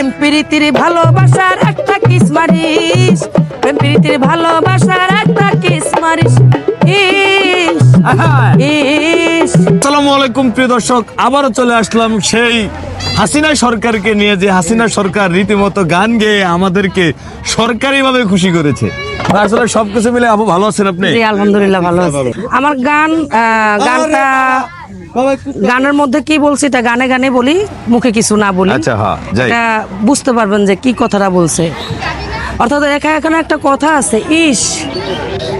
প্রেম প্রীতির ভালোবাসার একটা কিস মারিস। প্রেম প্রীতির ভালোবাসার একটা কিস মারিস। ইস ইস। আসসালামু আলাইকুম প্রিয় দর্শক। আবারও চলে আসলাম সেই হাসিনা সরকারকে নিয়ে যে হাসিনা সরকার রীতিমতো গান গেয়ে আমাদেরকে সরকারিভাবে খুশি করেছে। আসলে সবকিছু মিলে আপু ভালো আছেন আপনি? আলহামদুলিল্লাহ ভালো আছি। আমার গান গানটা গানের মধ্যে কি বলছি এটা গানে গানে বলি মুখে কিছু না বলি আচ্ছা, হ্যাঁ, যাই। এটা বুঝতে পারবেন যে কি কথাটা বলছে অর্থাৎ একা এখানে একটা কথা আছে ইস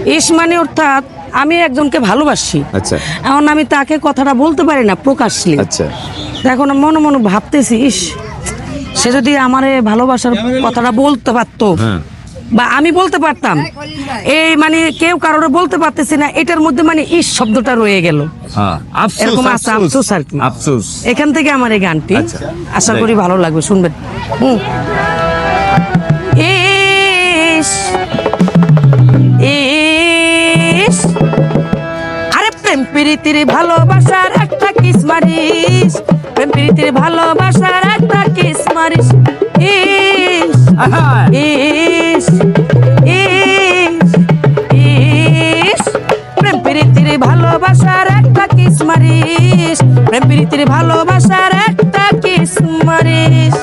ইস মানে অর্থাৎ আমি একজনকে ভালোবাসি আচ্ছা। এখন আমি তাকে কথাটা বলতে পারি না প্রকাশলি আচ্ছা এখন মনে মনে ভাবতেছি ইস সে যদি আমার ভালোবাসার কথাটা বলতে পারতো হ্যাঁ। বা আমি বলতে পারতাম। এই মানে কেউ কারোর বলতে পারতেছি না এটার মধ্যে মানে ইস শব্দটা রয়ে গেল। হ্যাঁ এরকম আছে আফসোস আর কি। আফসোস। এখান থেকে আমার এই গানটি। আচ্ছা। আশা করি ভালো লাগবে শুনবেন। হুম। ইস ইস। আরে প্রেম প্রীতির ভালোবাসার একটা কিস মারিস। প্রেম প্রীতির ভালোবাসার একটা কিস মারিস। ইস ইস। ইস ইস। প্রেম প্রীতির ভালোবাসার একটা কিস মারিস প্রেম প্রীতির ভালোবাসার একটা কিস মারিস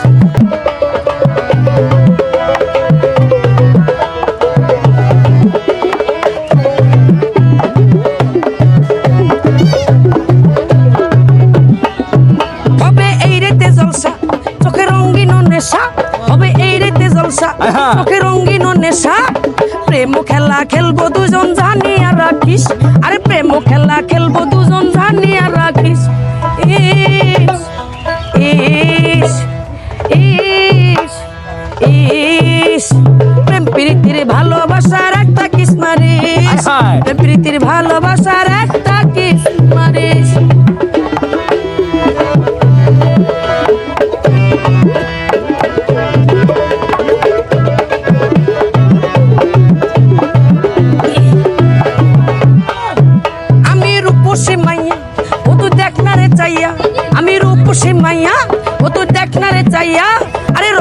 হবে এই রেতে জলসা চোখে রঙ্গিন নেশা। হবে এই রেতে জলসা আহা। নেশা? প্রেম খেলা খেলব দুজন জানিয়া রাখিস। আরে প্রেম খেলা খেলব দুজন জানিয়া রাখিস। ইস ইস ইস ইস। প্রেম প্রীতির ভালোবাসার একটা কিস মারিস। প্রেম প্রীতির ভালোবাসার একটা কিস মারিস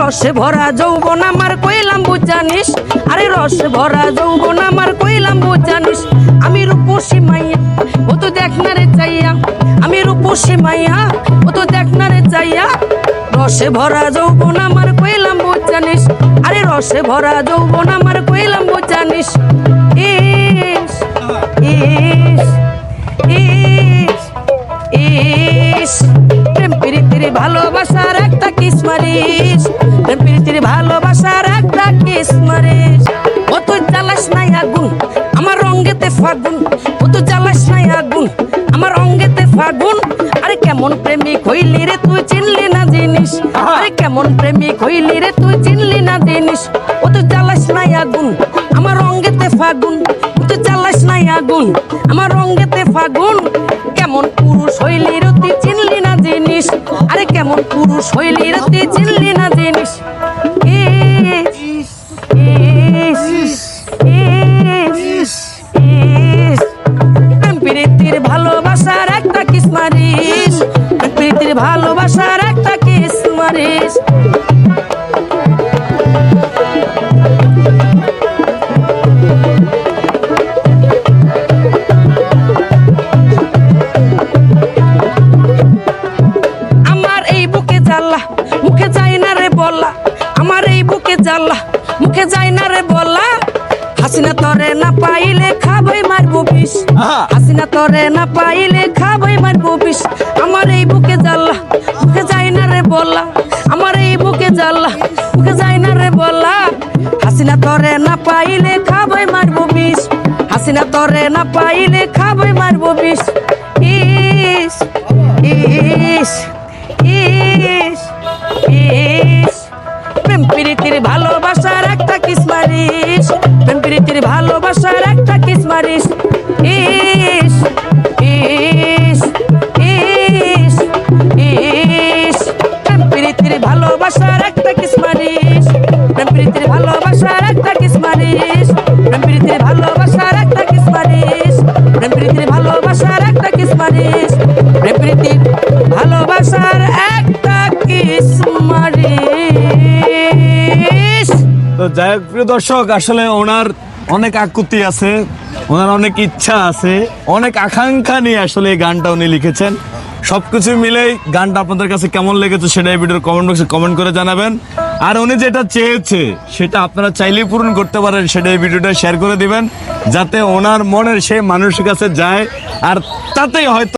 রসে ভরা যৌবন আমার কইলাম বুঝানিস আরে রসে ভরা যৌবন আমার কইলাম বুঝানিস আমি রূপসী মাইয়া, ও তো দেখ না রে চাইয়া। আমি রূপসী মাইয়া, ও তো দেখ না রে চাইয়া। রসে ভরা যৌবন আমার কইলাম বুঝানিস আরে রসে ভরা যৌবন আমার কইলাম বুঝানিস ইস ইস ইস ইস। প্রেম, প্রীতির ভালোবাসার মারিস। প্রীতির ভালোবাসার একটা কিস মারিস। ও তুই জ্বালাস নাই আগুন আমার রঙ্গেতে ফাগুন। ও তুই জ্বালাস নাই আগুন আমার অঙ্গেতে ফাগুন। আরে কেমন প্রেমিক হইলি রে তুই চিনলি না জিনিস। আরে কেমন প্রেমিক হইলি রে তুই চিনলি না জিনিস। ও তুই জ্বালাস নাই আগুন আমার রঙ্গেতে ফাগুন। ও তুই জ্বালাস নাই আগুন আমার রঙ্গেতে ফাগুন। কেমন পুরুষ হইলি রে তুই চিনলি না জিনিস? আরে কেমন পুরুষ হইলি রাতে চিনলি না জিনিস? ভালোবাসার একটা কিস মারিস। প্রীতির ভালোবাসার একটা কিস মারিস। মুখে যাই না রে বলা। হাসিনা তরে না পাইলে খাবই মারবো বিষ। হাসিনা তরে না পাইলে খাবই মারবো বিষ। আমার এই বুকে জ্বালা মুখে যাই না রে বলা। আমার এই বুকে জ্বালা মুখে যাই না রে বলা। হাসিনা তরে না পাইলে খাবই মারবো বিষ। হাসিনা তরে না পাইলে খাবই মারবো বিষ। ভালোবাসার একটা কিস মারিস। প্রেম প্রীতির ভালোবাসার একটা কিস মারিস। প্রেম প্রীতির ভালোবাসার একটা কিস মারিস। প্রেম প্রীতির ভালোবাসার একটা কিস মারিস। প্রেম প্রীতির ভালোবাসার একটা কিস মারিস। যাই হোক, প্রিয় দর্শক, আসলে ওনার অনেক আকুতি আছে, ওনার অনেক ইচ্ছা আছে, অনেক আকাঙ্ক্ষা নিয়ে আসলে এই গানটা উনি লিখেছেন। সবকিছু মিলেই গানটা আপনাদের কাছে কেমন লেগেছে সেটা এই ভিডিওর কমেন্ট বক্সে কমেন্ট করে জানাবেন। আর উনি যেটা চেয়েছে, সেটা আপনারা চাইলেই পূরণ করতে পারেন, সেটা এই ভিডিওটা শেয়ার করে দিবেন, যাতে ওনার মনের সেই মানুষের কাছে যায়, আর তাতেই হয়তো